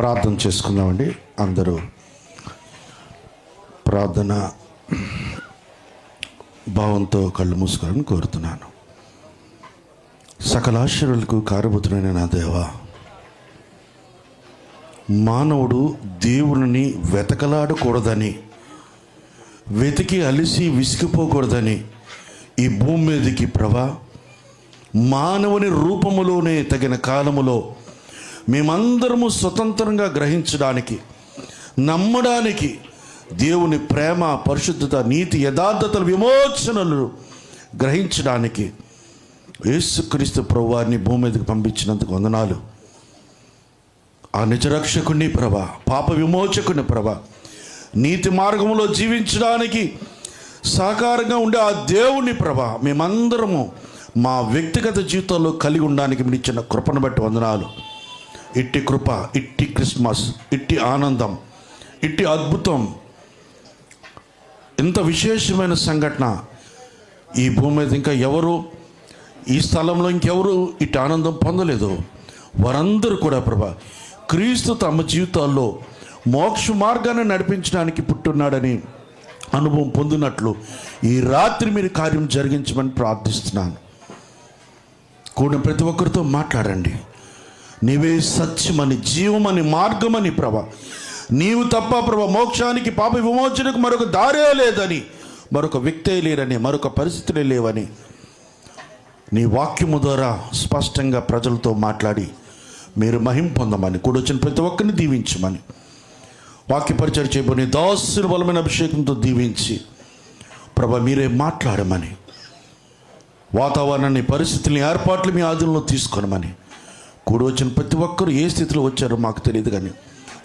ప్రార్థన చేసుకుందామండి. అందరూ ప్రార్థన భావంతో కళ్ళు మూసుకోవాలని కోరుతున్నాను. సకల ఆశ్చర్యులకు నా దేవ మానవుడు దేవుని వెతకలాడకూడదని వెతికి అలిసి విసిగిపోకూడదని ఈ భూమి మీదకి ప్రభా మానవుని రూపములోనే తగిన కాలములో మేమందరము స్వతంత్రంగా గ్రహించడానికి నమ్మడానికి దేవుని ప్రేమ పరిశుద్ధత నీతి యథార్థతల విమోచనలు గ్రహించడానికి యేసుక్రీస్తు ప్రభువారిని భూమి మీదకి పంపించినందుకు వందనాలు. ఆ నిజరక్షకుని ప్రభ పాప విమోచకుని ప్రభ నీతి మార్గంలో జీవించడానికి సహకారంగా ఉండే ఆ దేవుని ప్రభ మేమందరము మా వ్యక్తిగత జీవితంలో కలిగి ఉండడానికి మీరు ఇచ్చిన కృపను బట్టి వందనాలు. ఇట్టి కృప ఇట్టి క్రిస్మస్ ఇట్టి ఆనందం ఇట్టి అద్భుతం. ఇంత విశేషమైన సంఘటన. ఈ భూమి మీద ఇంకా ఎవరు ఈ స్థలంలో ఇంకెవరు ఇటు ఆనందం పొందలేదు. వారందరూ కూడా ప్రభా క్రీస్తు తమ జీవితాల్లో మోక్ష మార్గాన్ని నడిపించడానికి పుట్టున్నాడని అనుభవం పొందినట్లు ఈ రాత్రి మీరు కార్యం జరిగించమని ప్రార్థిస్తున్నాను. కూడిన ప్రతి ఒక్కరితో మాట్లాడండి. నీవే సత్యమని జీవమని మార్గమని ప్రభ. నీవు తప్ప ప్రభ మోక్షానికి పాప విమోచనకు మరొక దారే లేదని మరొక వ్యక్తే లేరని మరొక పరిస్థితులే లేవని నీ వాక్యము ద్వారా స్పష్టంగా ప్రజలతో మాట్లాడి మీరు మహిం పొందమని కూడొచ్చిన ప్రతి ఒక్కరిని దీవించమని. వాక్య పరిచయం చేయబోని దాసుని బలమైన అభిషేకంతో దీవించి ప్రభ మీరే మాట్లాడమని వాతావరణాన్ని పరిస్థితుల్ని ఏర్పాట్లు మీ ఆధీనంలో తీసుకొనమని కూడి వచ్చిన ప్రతి ఒక్కరు ఏ స్థితిలో వచ్చారో మాకు తెలియదు కానీ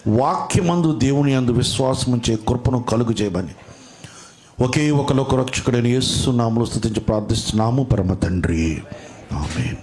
వాక్యమందు దేవుని అందు విశ్వాసం ఉంచే కృపను కలుగు చేయమని. ఒకే ఒక రక్షకుడైన యేసు నామలు స్థుతించి ప్రార్థిస్తున్నాము పరమ తండ్రి. ఆమెన్.